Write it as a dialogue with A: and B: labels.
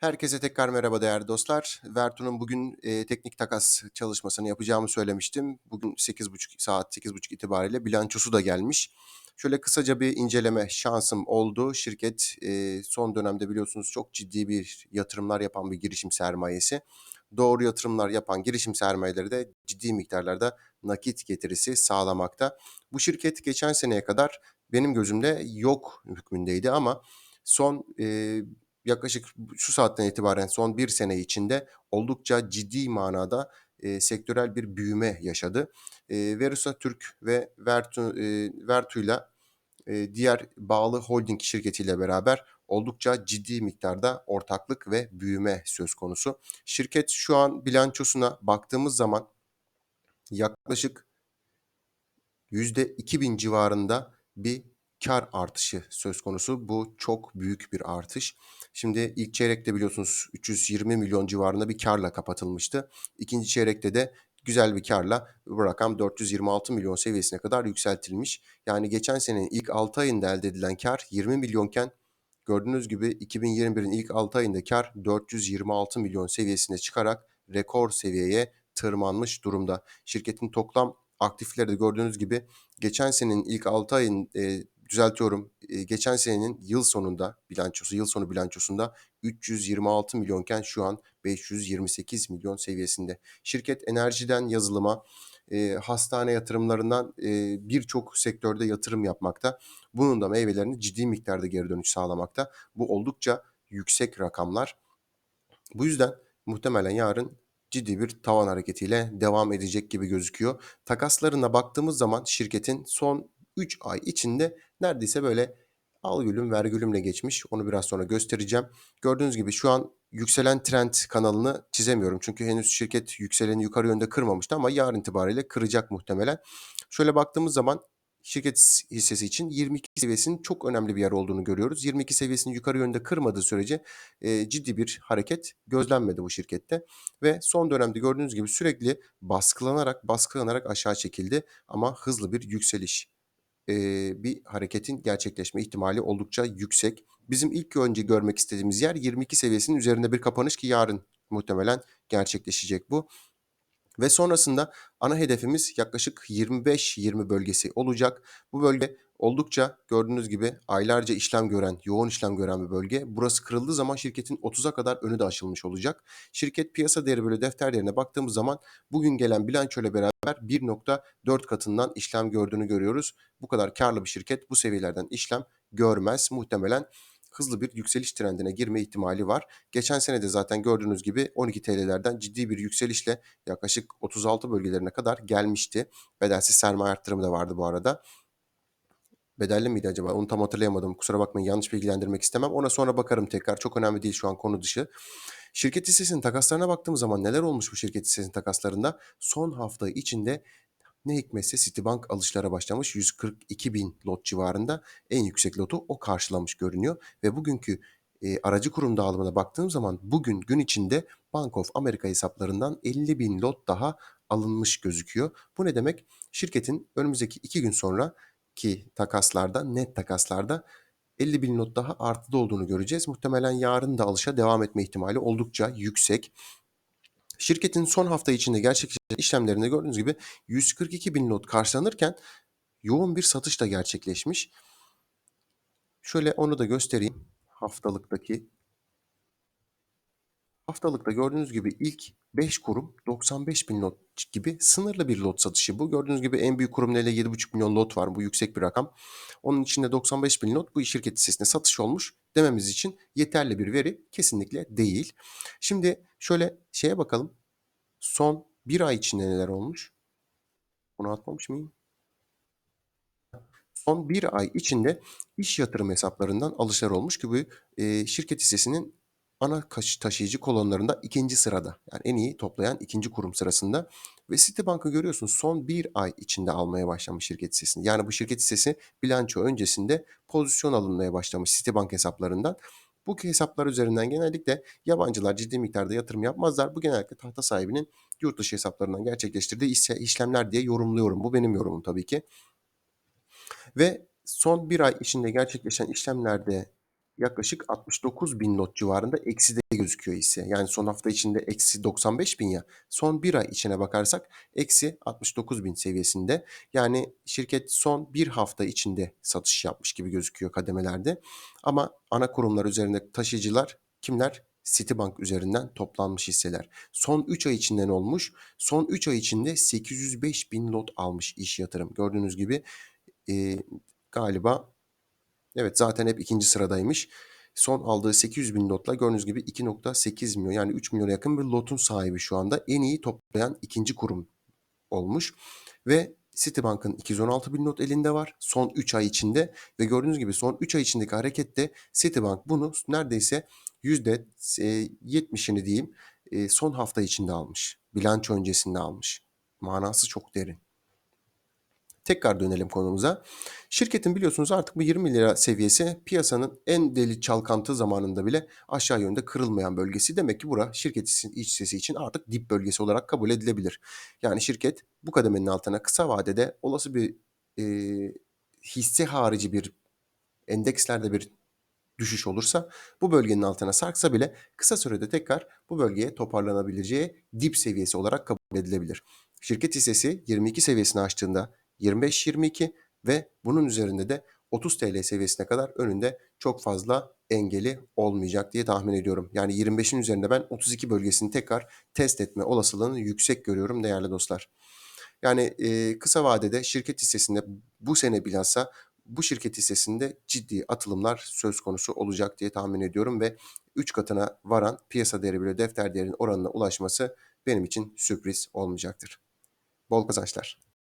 A: Herkese tekrar merhaba değerli dostlar. Vertu'nun bugün e, teknik takas çalışmasını yapacağımı söylemiştim. Bugün 8.30 saat 8.30 itibariyle bilançosu da gelmiş. Şöyle kısaca bir inceleme şansım oldu. Şirket e, son dönemde biliyorsunuz çok ciddi bir yatırımlar yapan bir girişim sermayesi. Doğru yatırımlar yapan girişim sermayeleri de ciddi miktarlarda nakit getirisi sağlamakta. Bu şirket geçen seneye kadar benim gözümde yok hükmündeydi ama son e, yaklaşık şu saatten itibaren son bir sene içinde oldukça ciddi manada e, sektörel bir büyüme yaşadı. E, Verusa Türk ve Vertu, e, Vertu'yla e, diğer bağlı holding şirketiyle beraber oldukça ciddi miktarda ortaklık ve büyüme söz konusu. Şirket şu an bilançosuna baktığımız zaman yaklaşık %2000 civarında bir kar artışı söz konusu. Bu çok büyük bir artış. Şimdi ilk çeyrekte biliyorsunuz 320 milyon civarında bir karla kapatılmıştı. İkinci çeyrekte de güzel bir karla bu rakam 426 milyon seviyesine kadar yükseltilmiş. Yani geçen senenin ilk 6 ayında elde edilen kar 20 milyonken gördüğünüz gibi 2021'in ilk 6 ayında kar 426 milyon seviyesine çıkarak rekor seviyeye tırmanmış durumda. Şirketin toplam aktifleri de gördüğünüz gibi geçen senenin ilk 6 ayın e, düzeltiyorum. E, geçen senenin yıl sonunda bilançosu, yıl sonu bilançosunda 326 milyonken şu an 528 milyon seviyesinde. Şirket enerjiden yazılıma, e, hastane yatırımlarından e, birçok sektörde yatırım yapmakta. Bunun da meyvelerini ciddi miktarda geri dönüş sağlamakta. Bu oldukça yüksek rakamlar. Bu yüzden muhtemelen yarın ciddi bir tavan hareketiyle devam edecek gibi gözüküyor. Takaslarına baktığımız zaman şirketin son 3 ay içinde neredeyse böyle al gülüm ver gülümle geçmiş. Onu biraz sonra göstereceğim. Gördüğünüz gibi şu an yükselen trend kanalını çizemiyorum. Çünkü henüz şirket yükseleni yukarı yönde kırmamıştı ama yarın itibariyle kıracak muhtemelen. Şöyle baktığımız zaman şirket hissesi için 22 seviyesinin çok önemli bir yer olduğunu görüyoruz. 22 seviyesini yukarı yönde kırmadığı sürece e, ciddi bir hareket gözlenmedi bu şirkette. Ve son dönemde gördüğünüz gibi sürekli baskılanarak baskılanarak aşağı çekildi ama hızlı bir yükseliş e, bir hareketin gerçekleşme ihtimali oldukça yüksek. Bizim ilk önce görmek istediğimiz yer 22 seviyesinin üzerinde bir kapanış ki yarın muhtemelen gerçekleşecek bu. Ve sonrasında ana hedefimiz yaklaşık 25-20 bölgesi olacak. Bu bölge oldukça gördüğünüz gibi aylarca işlem gören, yoğun işlem gören bir bölge. Burası kırıldığı zaman şirketin 30'a kadar önü de açılmış olacak. Şirket piyasa değeri böyle defter değerine baktığımız zaman bugün gelen bilanço ile beraber 1.4 katından işlem gördüğünü görüyoruz. Bu kadar karlı bir şirket bu seviyelerden işlem görmez. Muhtemelen hızlı bir yükseliş trendine girme ihtimali var. Geçen sene de zaten gördüğünüz gibi 12 TL'lerden ciddi bir yükselişle yaklaşık 36 bölgelerine kadar gelmişti. Bedelsiz sermaye arttırımı da vardı bu arada. Bedelli miydi acaba? Onu tam hatırlayamadım. Kusura bakmayın yanlış bilgilendirmek istemem. Ona sonra bakarım tekrar. Çok önemli değil şu an konu dışı. Şirket hissesinin takaslarına baktığımız zaman neler olmuş bu şirket hissesinin takaslarında? Son hafta içinde ne hikmetse Citibank alışlara başlamış 142 bin lot civarında en yüksek lotu o karşılamış görünüyor. Ve bugünkü e, aracı kurum dağılımına baktığım zaman bugün gün içinde Bank of America hesaplarından 50 bin lot daha alınmış gözüküyor. Bu ne demek? Şirketin önümüzdeki iki gün sonra ki takaslarda net takaslarda 50 bin lot daha artıda olduğunu göreceğiz. Muhtemelen yarın da alışa devam etme ihtimali oldukça yüksek. Şirketin son hafta içinde gerçekleşen işlemlerinde gördüğünüz gibi 142 bin lot karşılanırken yoğun bir satış da gerçekleşmiş. Şöyle onu da göstereyim. Haftalıktaki Haftalıkta gördüğünüz gibi ilk 5 kurum 95 bin lot gibi sınırlı bir lot satışı bu. Gördüğünüz gibi en büyük kurum neyle 7,5 milyon lot var. Bu yüksek bir rakam. Onun içinde 95 bin lot bu şirket hissesine satış olmuş dememiz için yeterli bir veri kesinlikle değil. Şimdi şöyle şeye bakalım. Son bir ay içinde neler olmuş? Bunu atmamış mıyım? Son bir ay içinde iş yatırım hesaplarından alışlar olmuş ki bu e, şirket hissesinin ana taşıyıcı kolonlarında ikinci sırada. Yani en iyi toplayan ikinci kurum sırasında. Ve Citibank'ı görüyorsunuz son bir ay içinde almaya başlamış şirket hissesini. Yani bu şirket hissesi bilanço öncesinde pozisyon alınmaya başlamış Citibank hesaplarından. Bu hesaplar üzerinden genellikle yabancılar ciddi miktarda yatırım yapmazlar. Bu genellikle tahta sahibinin yurt dışı hesaplarından gerçekleştirdiği işlemler diye yorumluyorum. Bu benim yorumum tabii ki. Ve son bir ay içinde gerçekleşen işlemlerde yaklaşık 69 bin lot civarında ekside gözüküyor hisse. Yani son hafta içinde eksi 95 bin ya. Son bir ay içine bakarsak eksi 69 bin seviyesinde. Yani şirket son bir hafta içinde satış yapmış gibi gözüküyor kademelerde. Ama ana kurumlar üzerinde taşıyıcılar kimler? Citibank üzerinden toplanmış hisseler. Son 3 ay içinde ne olmuş? Son 3 ay içinde 805 bin lot almış iş yatırım. Gördüğünüz gibi e, galiba evet zaten hep ikinci sıradaymış. Son aldığı 800 bin lotla gördüğünüz gibi 2.8 milyon yani 3 milyona yakın bir lotun sahibi şu anda. En iyi toplayan ikinci kurum olmuş. Ve Citibank'ın 216 bin not elinde var son 3 ay içinde ve gördüğünüz gibi son 3 ay içindeki harekette Citibank bunu neredeyse %70'ini diyeyim e, son hafta içinde almış. Bilanço öncesinde almış. Manası çok derin. Tekrar dönelim konumuza. Şirketin biliyorsunuz artık bu 20 lira seviyesi piyasanın en deli çalkantı zamanında bile aşağı yönde kırılmayan bölgesi. Demek ki bura şirketin iç hissesi için artık dip bölgesi olarak kabul edilebilir. Yani şirket bu kademenin altına kısa vadede olası bir e, hisse harici bir endekslerde bir düşüş olursa bu bölgenin altına sarksa bile kısa sürede tekrar bu bölgeye toparlanabileceği dip seviyesi olarak kabul edilebilir. Şirket hissesi 22 seviyesini aştığında 25-22 ve bunun üzerinde de 30 TL seviyesine kadar önünde çok fazla engeli olmayacak diye tahmin ediyorum. Yani 25'in üzerinde ben 32 bölgesini tekrar test etme olasılığını yüksek görüyorum değerli dostlar. Yani e, kısa vadede şirket hissesinde bu sene bilhassa bu şirket hissesinde ciddi atılımlar söz konusu olacak diye tahmin ediyorum ve 3 katına varan piyasa değeri bile defter değerinin oranına ulaşması benim için sürpriz olmayacaktır. Bol kazançlar.